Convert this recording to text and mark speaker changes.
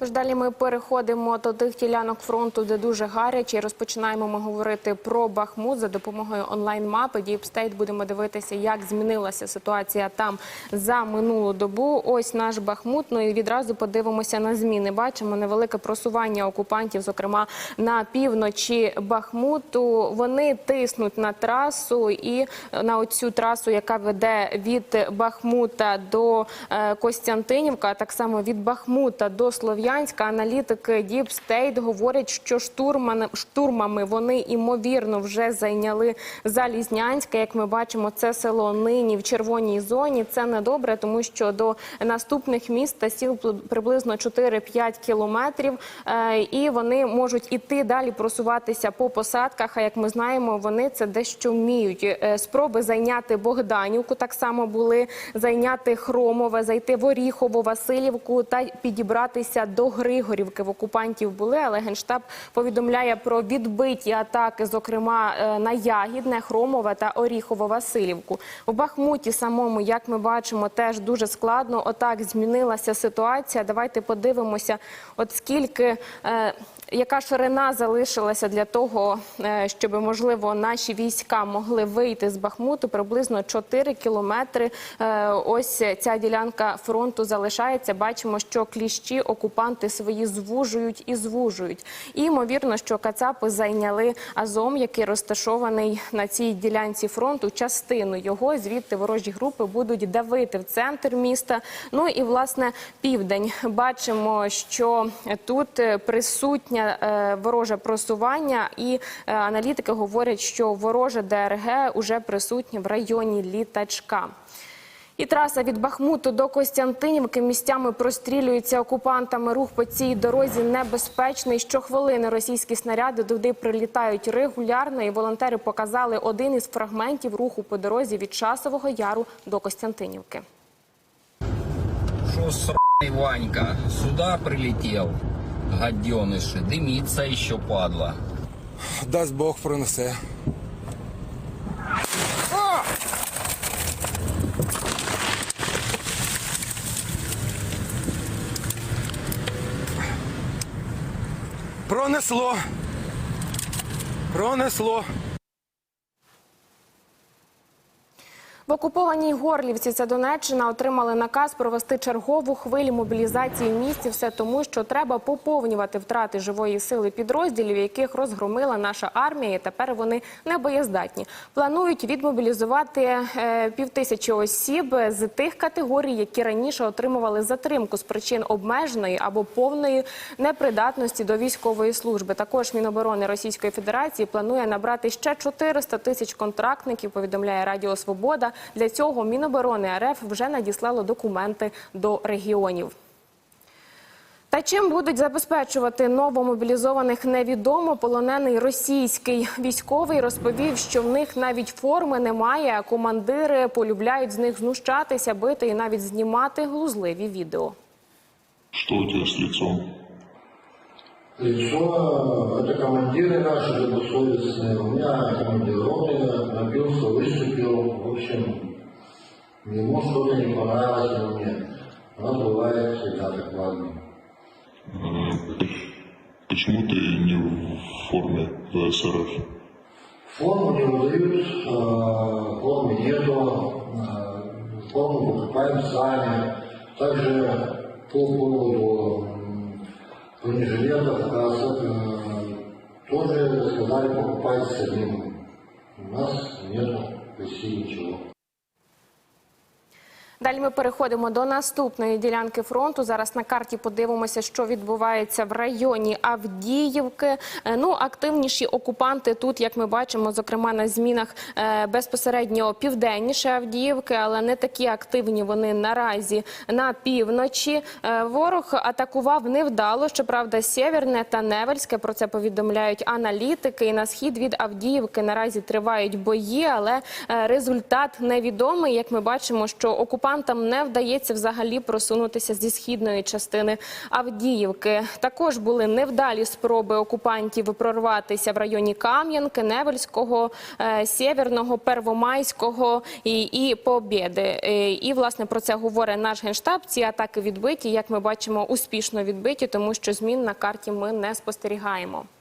Speaker 1: Тож далі ми переходимо до тих ділянок фронту, де дуже гаряче. Розпочинаємо ми говорити про Бахмут за допомогою онлайн-мапи. Діпстейт будемо дивитися, як змінилася ситуація там за минулу добу. Ось наш Бахмут. Ну і відразу подивимося на зміни. Бачимо невелике просування окупантів, зокрема на півночі Бахмуту. Вони тиснуть на трасу і на оцю трасу, яка веде від Бахмута до е, Костянтинівка, а так само від Бахмута до Слов'янська. Аналітики Deep State говорять, що штурмани, штурмами вони імовірно вже зайняли Залізнянське. Як ми бачимо, це село нині в червоній зоні. Це недобре, тому що до наступних міст та сіл приблизно 4-5 кілометрів, е, і вони можуть іти далі просуватися по посадках. А як ми знаємо, вони це дещо вміють. Е, Спроби зайняти Богданівку так само були зайняти Хромове, зайти в Оріхово, Васильівку та підібратися до Григорівки. В окупантів були, але генштаб повідомляє про відбиті атаки, зокрема е, на Ягідне, Хромове та Оріхово-Василівку. У Бахмуті самому, як ми бачимо, теж дуже складно. Отак змінилася ситуація. Давайте подивимося, от скільки. Яка ширина залишилася для того, е, щоб можливо наші війська могли вийти з Бахмуту? Приблизно 4 кілометри. Е, Ось ця ділянка фронту залишається. Бачимо, що кліщі окупанти свої звужують і звужують. І ймовірно, що Кацапи зайняли Азом, який розташований на цій ділянці фронту. Частину його звідти ворожі групи будуть давити в центр міста. Ну і власне південь. Бачимо, що тут е, присутня е, вороже просування, і е, аналітики говорять, що вороже ДРГ уже присутнє в районі літачка. І траса від Бахмуту до Костянтинівки місцями прострілюється окупантами. Рух по цій дорозі небезпечний. Щохвилини російські снаряди туди прилітають регулярно. І волонтери показали один із фрагментів руху по дорозі від Часового Яру до Костянтинівки.
Speaker 2: Шо сраный Ванька, сюда прилетел, гаденыши, дымится еще падла.
Speaker 3: Дасть Бог пронесе. Пронесло. Пронесло.
Speaker 1: В окупованій Горлівці, це Донеччина, отримали наказ провести чергову хвилю мобілізації в місті. Все тому, що треба поповнювати втрати живої сили підрозділів, яких розгромила наша армія. і Тепер вони не боєздатні. Планують відмобілізувати е, півтисячі осіб з тих категорій, які раніше отримували затримку з причин обмеженої або повної непридатності до військової служби. Також Міноборони Російської Федерації планує набрати ще 400 тисяч контрактників. Повідомляє Радіо Свобода. Для цього Міноборони РФ вже надіслало документи до регіонів. Та чим будуть забезпечувати новомобілізованих невідомо полонений російський військовий розповів, що в них навіть форми немає. а Командири полюбляють з них знущатися, бити і навіть знімати глузливі відео.
Speaker 4: Что у тебя с лицом?
Speaker 5: Лицо, это командиры наши добросовестные. У меня командир роты напился, выступил. В общем, ему что-то не понравилось во мне. У нас бывает всегда так, ладно.
Speaker 4: Э, Почему ты не в форме ВСРФ?
Speaker 5: Форму не выдают, э, формы нету, э, форму покупаем сами. Также по поводу бронежилетов, касок, э, тоже сказали покупать самим. У нас нету vescicolo
Speaker 1: Далі ми переходимо до наступної ділянки фронту. Зараз на карті подивимося, що відбувається в районі Авдіївки. Е, Ну, активніші окупанти тут, як ми бачимо, зокрема на змінах е, безпосередньо південніше Авдіївки, але не такі активні вони наразі на півночі. Е, Ворог атакував невдало. Щоправда, Сєвєрне та Невельське. Про це повідомляють аналітики. І на схід від Авдіївки наразі тривають бої, але результат невідомий. Як ми бачимо, що окупанти окупантам не вдається взагалі просунутися зі східної частини Авдіївки. Також були невдалі спроби окупантів прорватися в районі Кам'янки, Невельського, е, Сєвєрного, Первомайського і, і Побєди. Е, І власне про це говорить наш генштаб. Ці атаки відбиті, як ми бачимо, успішно відбиті, тому що змін на карті ми не спостерігаємо.